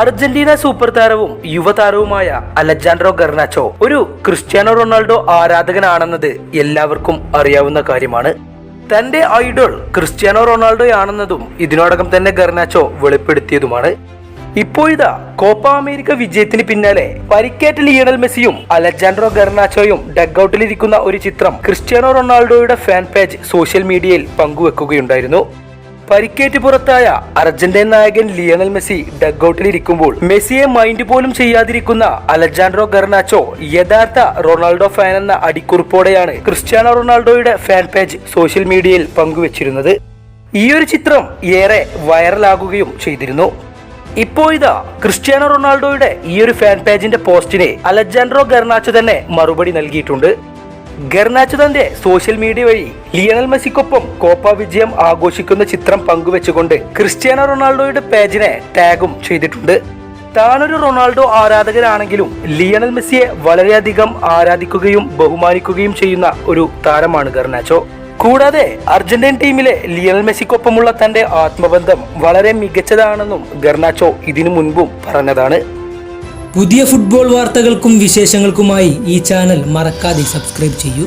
Argentina super താരവും യുവതാരവുമായ Alejandro Garnacho ഒരു ക്രിസ്ത്യാനോ റൊണാൾഡോ ആരാധകനാണെന്നത് എല്ലാവർക്കും അറിയാവുന്ന കാര്യമാണ്. തന്റെ ഐഡോൾ ക്രിസ്ത്യാനോ റൊണാൾഡോയാണെന്നതും ഇതിനോടകം തന്നെ ഗർണാച്ചോ വെളിപ്പെടുത്തിയതുമാണ്. ഇപ്പോഴിതാ കോപ്പ അമേരിക്ക വിജയത്തിന് പിന്നാലെ പരിക്കേറ്റ ലിയണൽ മെസ്സിയും അലജാൻഡ്രോ ഗർനാച്ചോയും ഡഗ്ഔട്ടിലിരിക്കുന്ന ഒരു ചിത്രം ക്രിസ്ത്യാനോ റൊണാൾഡോയുടെ ഫാൻ പേജ് സോഷ്യൽ മീഡിയയിൽ പങ്കുവെക്കുകയുണ്ടായിരുന്നു. പരിക്കേറ്റ് പുറത്തായ അർജന്റീൻ നായകൻ ലിയണൽ മെസ്സി ഡഗ്ഔട്ടിലിരിക്കുമ്പോൾ മെസ്സിയെ മൈൻഡ് പോലും ചെയ്യാതിരിക്കുന്ന അലജാൻഡ്രോ ഗർണാച്ചോ യഥാർത്ഥ റൊണാൾഡോ ഫാൻ എന്ന അടിക്കുറിപ്പോടെയാണ് ക്രിസ്ത്യാനോ റൊണാൾഡോയുടെ ഫാൻ പേജ് സോഷ്യൽ മീഡിയയിൽ പങ്കുവച്ചിരുന്നത്. ഈ ഒരു ചിത്രം ഏറെ വൈറലാകുകയും ചെയ്തിരുന്നു. ഇപ്പോഴിതാ ക്രിസ്ത്യാനോ റൊണാൾഡോയുടെ ഈ ഒരു ഫാൻ പേജിന്റെ പോസ്റ്റിനെ അലജാൻഡ്രോ ഗർണാച്ചോ തന്നെ മറുപടി നൽകിയിട്ടുണ്ട്. ഗർനാച്ചോ തന്റെ സോഷ്യൽ മീഡിയ വഴി ലിയണൽ മെസ്സിക്കൊപ്പം കോപ്പ വിജയം ആഘോഷിക്കുന്ന ചിത്രം പങ്കുവെച്ചുകൊണ്ട് ക്രിസ്ത്യാനോ റൊണാൾഡോയുടെ പേജിനെ ടാഗും ചെയ്തിട്ടുണ്ട്. താനൊരു റൊണാൾഡോ ആരാധകരാണെങ്കിലും ലിയണൽ മെസ്സിയെ വളരെയധികം ആരാധിക്കുകയും ബഹുമാനിക്കുകയും ചെയ്യുന്ന ഒരു താരമാണ് ഗർനാച്ചോ കൂടാതെ അർജന്റീൻ ടീമിലെ ലിയണൽ മെസ്സിക്കൊപ്പമുള്ള തന്റെ ആത്മബന്ധം വളരെ മികച്ചതാണെന്നും ഗർനാച്ചോ ഇതിനു മുൻപും പറഞ്ഞതാണ്. പുതിയ ഫുട്ബോൾ വാർത്തകൾക്കും വിശേഷങ്ങൾക്കുമായി ഈ ചാനൽ മറക്കാതെ സബ്സ്ക്രൈബ് ചെയ്യൂ.